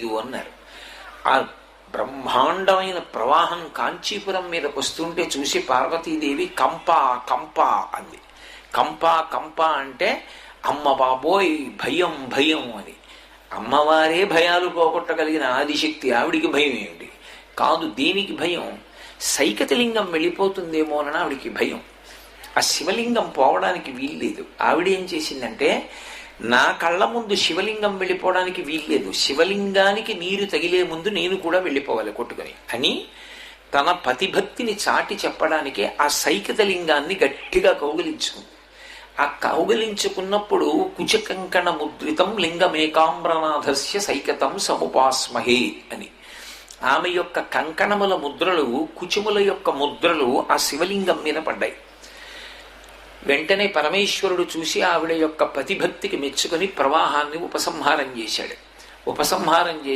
అన్నారు. ఆ బ్రహ్మాండమైన ప్రవాహం కాంచీపురం మీదకి వస్తుంటే చూసి పార్వతీదేవి కంప కంప అంది. కంప కంప అంటే అమ్మ బాబోయ్ భయం భయం అని. అమ్మవారే భయాలు పోగొట్టగలిగిన ఆదిశక్తి ఆవిడికి భయం ఏమిటి? కాదు దేనికి భయం. సైకతలింగం వెళ్ళిపోతుందేమోనని ఆవిడికి భయం. ఆ శివలింగం పోవడానికి వీల్లేదు. ఆవిడేం చేసిందంటే నా కళ్ళ ముందు శివలింగం వెళ్ళిపోవడానికి వీల్లేదు. శివలింగానికి నీరు తగిలే ముందు నేను కూడా వెళ్ళిపోవాలి కొట్టుకొని. అని తన పతిభక్తిని చాటి చెప్పడానికే ఆ సైకితలింగాన్ని గట్టిగా కౌగిలించుకుంది ఆ కౌగిలించుకున్నప్పుడు కుచకంకణ ముద్రితం లింగమేకాంబ్రనాథస్య సైకతం సముపాస్మహే అని. ఆమె యొక్క కంకణముల ముద్రలు కుచుముల యొక్క ముద్రలు ఆ శివలింగం మీద పడ్డాయి. వెంటనే పరమేశ్వరుడు చూసి ఆవిడ యొక్క పతిభక్తికి మెచ్చుకొని ప్రవాహాన్ని ఉపసంహారం చేశాడు. ఉపసంహారం చేసి